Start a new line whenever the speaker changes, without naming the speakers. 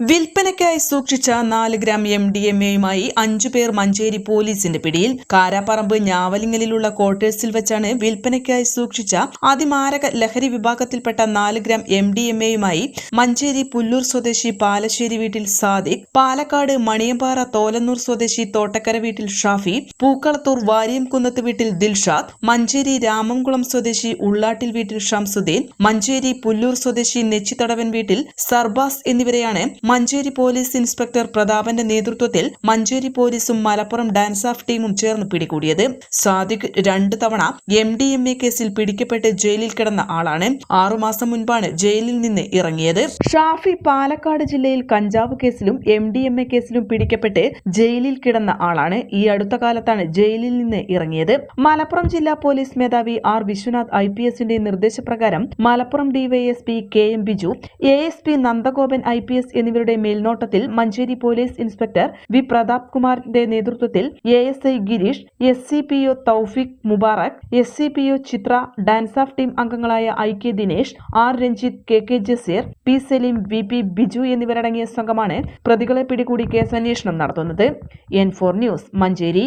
വിൽപ്പനയ്ക്കായി സൂക്ഷിച്ച നാല് gram M D M എയുമായി അഞ്ചു പേർ മഞ്ചേരി പോലീസിന്റെ പിടിയിൽ കാരാപ്പറമ്പ് ഞാവലിങ്ങലിലുള്ള ക്വാർട്ടേഴ്സിൽ വെച്ചാണ് വിൽപ്പനയ്ക്കായി സൂക്ഷിച്ച അതിമാരക ലഹരി വിഭാഗത്തിൽപ്പെട്ട നാല് ഗ്രാം എം ഡി എം എയുമായി മഞ്ചേരി പുല്ലൂർ സ്വദേശി പാലശ്ശേരി വീട്ടിൽ സാദിഖ് പാലക്കാട് മണിയമ്പാറ തോലന്നൂർ സ്വദേശി തോട്ടക്കര വീട്ടിൽ ഷാഫി പൂക്കളത്തൂർ വാരിയംകുന്നത്ത് വീട്ടിൽ ദിൽഷാദ് മഞ്ചേരി രാമംകുളം സ്വദേശി ഉള്ളാട്ടിൽ വീട്ടിൽ ഷംസുദ്ദീൻ മഞ്ചേരി പുല്ലൂർ സ്വദേശി നെച്ചിത്തടവൻ വീട്ടിൽ സർബാസ് എന്നിവരെയാണ് മഞ്ചേരി പോലീസ് ഇൻസ്പെക്ടർ പ്രതാപന്റെ നേതൃത്വത്തിൽ മഞ്ചേരി പോലീസും മലപ്പുറം ഡാൻസ് ഓഫ് ടീമും ചേർന്ന് പിടികൂടിയത്. സാദിഖ് രണ്ടു തവണ എം ഡി എം എ കേസിൽ പിടിക്കപ്പെട്ട് ജയിലിൽ കിടന്ന ആളാണ്. ആറുമാസം മുൻപാണ് ജയിലിൽ നിന്ന് ഇറങ്ങിയത്. ഷാഫി പാലക്കാട് ജില്ലയിൽ കഞ്ചാവ് കേസിലും എം ഡി എം എ കേസിലും പിടിക്കപ്പെട്ട് ജയിലിൽ കിടന്ന ആളാണ്. ഈ അടുത്ത കാലത്താണ് ജയിലിൽ നിന്ന് ഇറങ്ങിയത്. മലപ്പുറം ജില്ലാ പോലീസ് മേധാവി ആർ വിശ്വനാഥ് ഐ പി എസിന്റെ നിർദ്ദേശപ്രകാരം Malappuram DYSP K M Biju A S P Nandagopan I P S എന്നിവരുടെ മേൽനോട്ടത്തിൽ Manjeri police inspector V Prathap കുമാറിന്റെ നേതൃത്വത്തിൽ A S I Gireesh S C P O Thoufeeq Mubarak S C P O Chithra DANSAF team അംഗങ്ങളായ I K Dinesh R Ranjith K K Jaseer P Saleem V P Biju എന്നിവരടങ്ങിയ സംഘമാണ് പ്രതികളെ പിടികൂടി കേസന്വേഷണം നടത്തുന്നത്. N four news Manjeri.